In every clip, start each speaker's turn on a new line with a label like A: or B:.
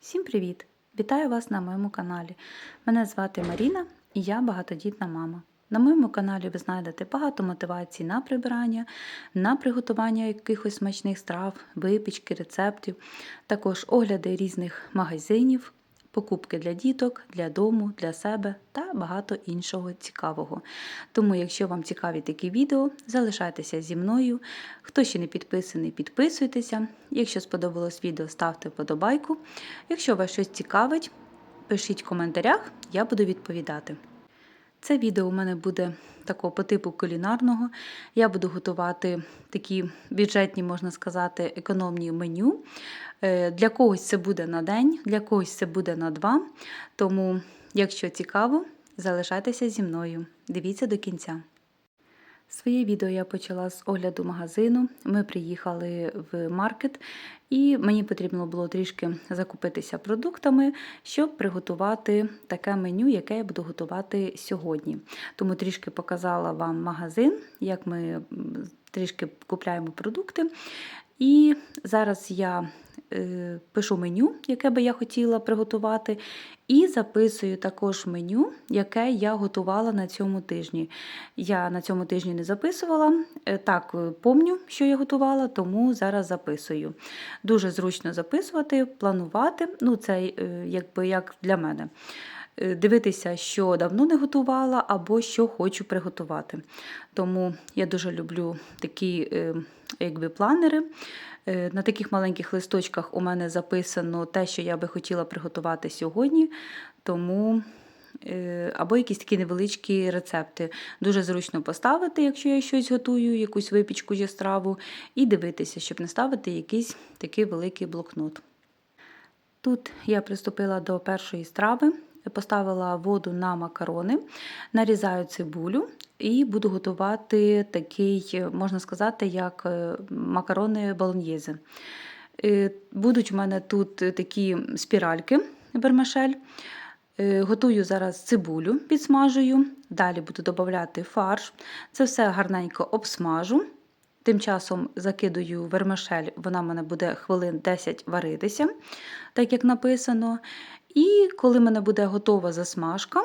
A: Всім привіт! Вітаю вас на моєму каналі. Мене звати Маріна і я багатодітна мама. На моєму каналі ви знайдете багато мотивацій на прибирання, на приготування якихось смачних страв, випічки, рецептів, також огляди різних магазинів, покупки для діток, для дому, для себе та багато іншого цікавого. Тому, якщо вам цікаві такі відео, залишайтеся зі мною. Хто ще не підписаний, підписуйтеся. Якщо сподобалось відео, ставте вподобайку. Якщо вас щось цікавить, пишіть в коментарях, я буду відповідати. Це відео у мене буде такого по типу кулінарного. Я буду готувати такі бюджетні, можна сказати, економні меню. Е, Для когось це буде на день, для когось це буде на два. Тому, якщо цікаво, залишайтеся зі мною. Дивіться до кінця. Своє відео я почала з огляду магазину. Ми приїхали в маркет, і мені потрібно було трішки закупитися продуктами, щоб приготувати таке меню, яке я буду готувати сьогодні. Тому трішки показала вам магазин, як ми трішки купляємо продукти. І зараз я пишу меню, яке би я хотіла приготувати, і записую також меню, яке я готувала на цьому тижні. Я на цьому тижні не записувала. е, Так, е, помню, що я готувала, тому зараз записую. Дуже зручно записувати, планувати. Ну, це е, якби як для мене. Е, Дивитися, що давно не готувала, або що хочу приготувати. Тому я дуже люблю такі е, якби, планери. Е, На таких маленьких листочках у мене записано те, що я би хотіла приготувати сьогодні. Тому е, або якісь такі невеличкі рецепти. Дуже зручно поставити, якщо я щось готую, якусь випічку чи страву, і дивитися, щоб не ставити якийсь такий великий блокнот. Тут я приступила до першої страви, поставила воду на макарони, нарізаю цибулю і буду готувати такий, можна сказати, як е, макарони болоньєзи. Е, Будуть у мене тут такі спіральки вермишель. Е, Готую зараз цибулю, підсмажую, далі буду додавати фарш. Це все гарненько обсмажу. Тим часом закидую вермишель, вона в мене буде хвилин 10 варитися, так як написано. І коли мене буде готова засмажка,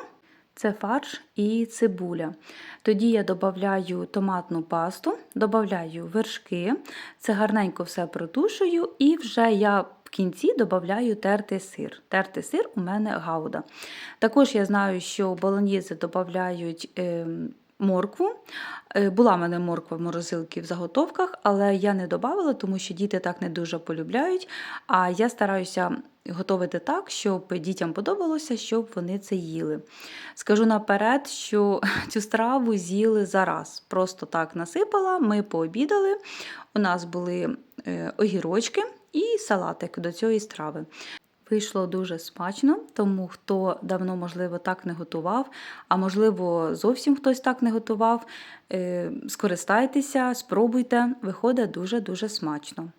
A: це фарш і цибуля. Тоді я додаю томатну пасту, додаю вершки, це гарненько все протушую, і вже я в кінці додаю тертий сир. Тертий сир у мене гауда. Також я знаю, що болоньєзи додають. Е, Моркву. Е, Була в мене морква в морозилці в заготовках, але я не додавала, тому що діти так не дуже полюбляють. А я стараюся готувати так, щоб дітям подобалося, щоб вони це їли. Скажу наперед, що цю страву з'їли зараз. Просто так насипала, ми пообідали. У нас були е, огірочки і салатик до цієї страви. Вийшло дуже смачно, тому хто давно, можливо, так не готував, а можливо, зовсім хтось так не готував, е, скористайтеся, спробуйте, виходить дуже-дуже смачно.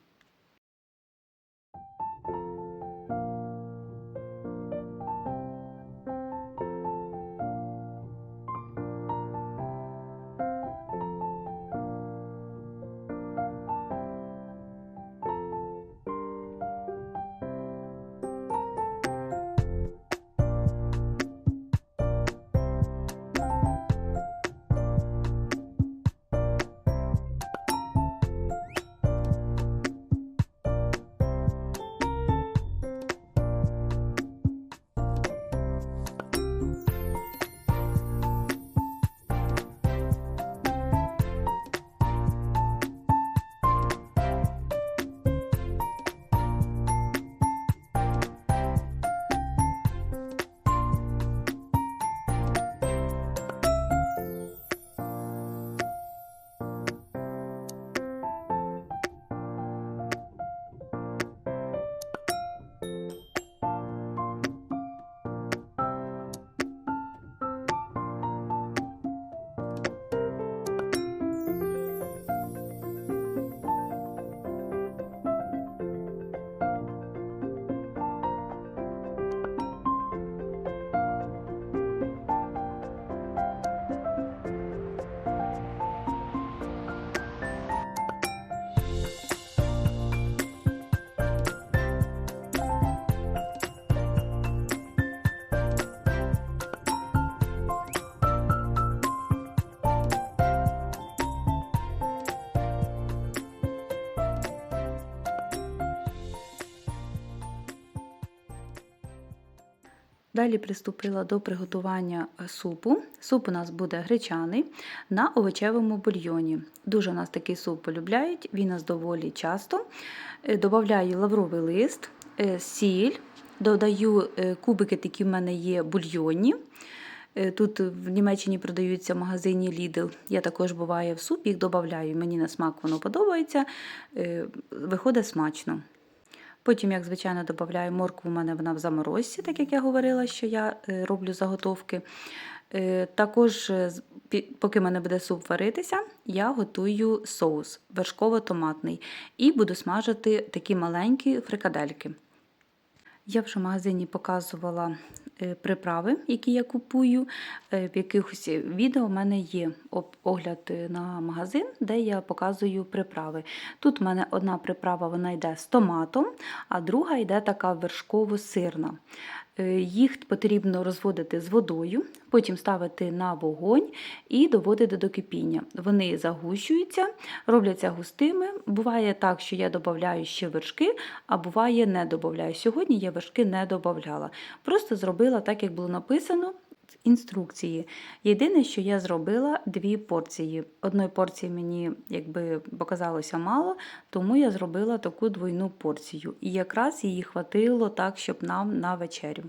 A: Далі приступила до приготування е, супу. Суп у нас буде гречаний на овочевому бульйоні. Дуже у нас такий суп полюбляють, він у нас доволі часто. Е, Добавляю лавровий лист, е, сіль, додаю кубики, такі в мене є бульйонні. Е, Тут в Німеччині продаються в магазині Lidl. Я також буває в суп, їх додаю. Мені на смак воно подобається, виходить смачно. Потім, як звичайно, додаю моркву, у мене вона в заморозці, так як я говорила, що я е, роблю заготовки. Е, Також, е, поки мене буде суп варитися, я готую соус вершково-томатний і буду смажити такі маленькі фрикадельки. Я вже в магазині показувала приправи, які я купую. Е, В якихось відео в мене є огляд е, на магазин, де я показую приправи. Тут в мене одна приправа вона йде з томатом, а друга йде така вершково-сирна. Е, Їх потрібно розводити з водою, потім ставити на вогонь і доводити до кипіння. Вони загущуються, робляться густими. Буває так, що я додаю ще вершки, а буває не додаю. Сьогодні я вершки не додавала. Просто зробила так, як було написано в інструкції. Єдине, що я зробила дві порції. Одної порції мені якби показалося мало, тому я зробила таку двойну порцію. І якраз її хватило так, щоб нам на вечерю.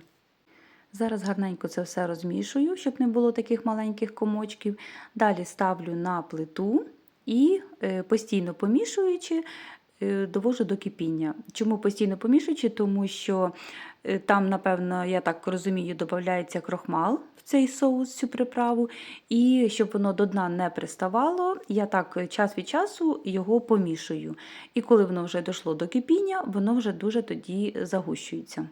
A: Зараз гарненько це все розмішую, щоб не було таких маленьких комочків. Далі ставлю на плиту і е, постійно помішуючи, довожу до кипіння. Чому постійно помішуючи? Тому що е, там, напевно, я так розумію, додається крохмал в цей соус, цю приправу. І щоб воно до дна не приставало, я так е, час від часу його помішую. І коли воно вже дійшло до кипіння, воно вже дуже тоді загущується.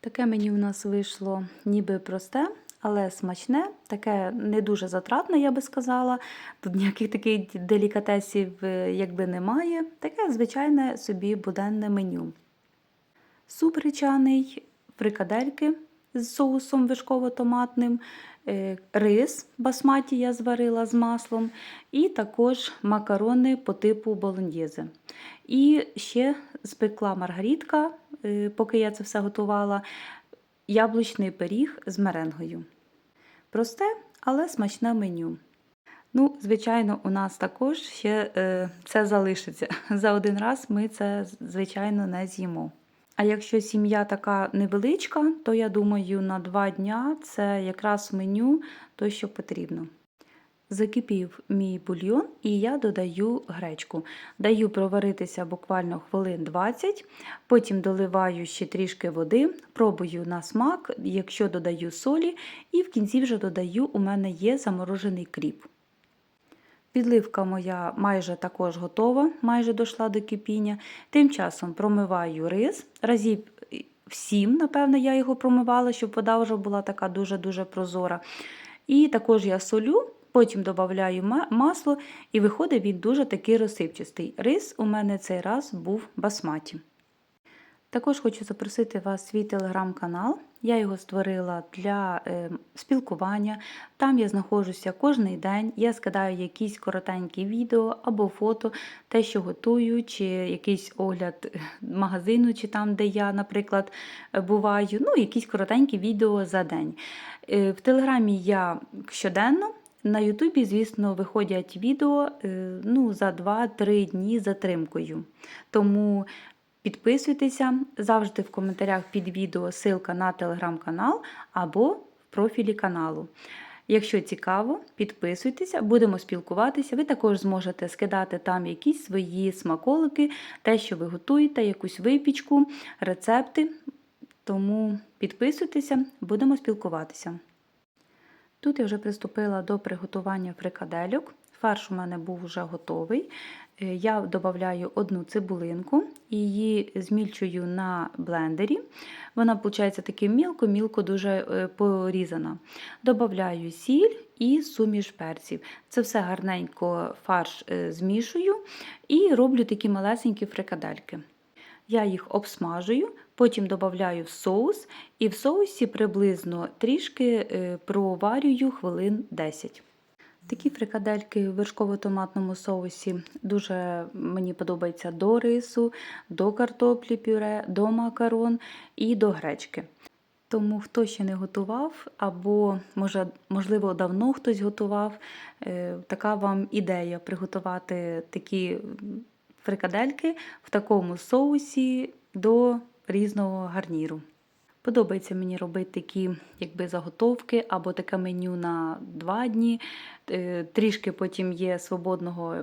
A: Таке мені в нас вийшло ніби просте, але смачне, таке не дуже затратне, я би сказала. Тут ніяких таких делікатесів е, якби немає. Таке звичайне собі буденне меню. Суп гречаний, фрикадельки з соусом вишково-томатним, е, рис басматі я зварила з маслом, і також макарони по типу болоньєзе. І ще спекла маргаритка, е, поки я це все готувала, яблучний пиріг з меренгою. Просте, але смачне меню. Ну, звичайно, у нас також ще е, це залишиться. За один раз ми це, звичайно, не з'їмо. А якщо сім'я така невеличка, то я думаю, на два дня це якраз меню то, що потрібно. Закипів мій бульйон і я додаю гречку. Даю проваритися буквально хвилин 20, потім доливаю ще трішки води, пробую на смак, якщо додаю солі, і в кінці вже додаю, у мене є заморожений кріп. Підливка моя майже також готова, майже дійшла до кипіння. Тим часом промиваю рис. Разів всім, напевно, я його промивала, щоб вода вже була така дуже-дуже прозора. І також я солю, потім додаю масло, і виходить він дуже такий розсипчастий. Рис у мене цей раз був басматі. Також хочу запросити вас в свій телеграм-канал. Я його створила для е, спілкування. Там я знаходжуся кожен день. Я скидаю якісь коротенькі відео або фото, те, що готую, чи якийсь огляд е, магазину, чи там, де я, наприклад, буваю. Ну, якісь коротенькі відео за день. Е, в телеграмі я щоденно. На Ютубі, звісно, виходять відео е, ну, за 2-3 дні затримкою. Тому Підписуйтеся завжди в коментарях під відео ссылка на телеграм-канал або в профілі каналу. Якщо цікаво, підписуйтеся, будемо спілкуватися. Ви також зможете скидати там якісь свої смаколики, те, що ви готуєте, якусь випічку, рецепти. Тому підписуйтеся, будемо спілкуватися. Тут я вже приступила до приготування фрикадельок. Фарш у мене був вже готовий. Е, Я додаю одну цибулинку і її змільчую на блендері. Вона, виходить, таки мілко-мілко дуже е, порізана. Добавляю сіль і суміш перців. Це все гарненько фарш е, змішую і роблю такі малесенькі фрикадельки. Я їх обсмажую, потім додаю в соус, і в соусі приблизно трішки е, проварюю хвилин 10. Такі фрикадельки в вершково-томатному соусі дуже мені подобаються до рису, до картоплі пюре, до макарон і до гречки. Тому хто ще не готував, або може, можливо, давно хтось готував, е, така вам ідея приготувати такі фрикадельки в такому соусі до різного гарніру. Подобається мені робити такі якби, заготовки або таке меню на два дні. Е, Трішки потім є свободного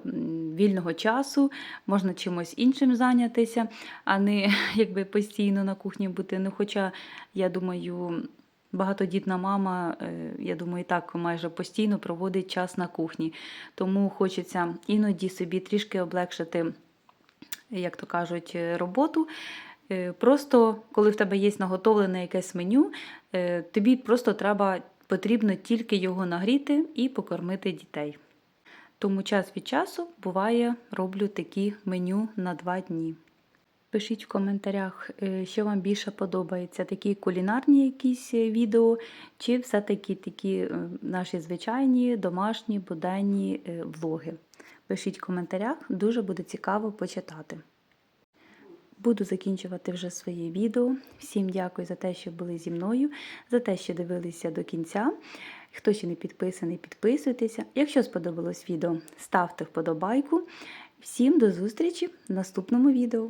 A: вільного часу, можна чимось іншим зайнятися, а не якби постійно на кухні бути. Ну, хоча, я думаю, багатодітна мама, е, я думаю, і так майже постійно проводить час на кухні. Тому хочеться іноді собі трішки облегшити як то кажуть, е, роботу. Е, Просто коли в тебе є наготовлене якесь меню, е, тобі просто треба потрібно тільки його нагріти і покормити дітей. Тому час від часу буває, роблю такі меню на два дні. Пишіть в коментарях, е, що вам більше подобається, такі кулінарні якісь відео, чи все-таки такі наші звичайні домашні буденні влоги. Пишіть в коментарях, дуже буде цікаво почитати. Буду закінчувати вже своє відео. Всім дякую за те, що були зі мною, за те, що дивилися до кінця. Хто ще не підписаний, підписуйтеся. Якщо сподобалось відео, ставте вподобайку. Всім до зустрічі в наступному відео.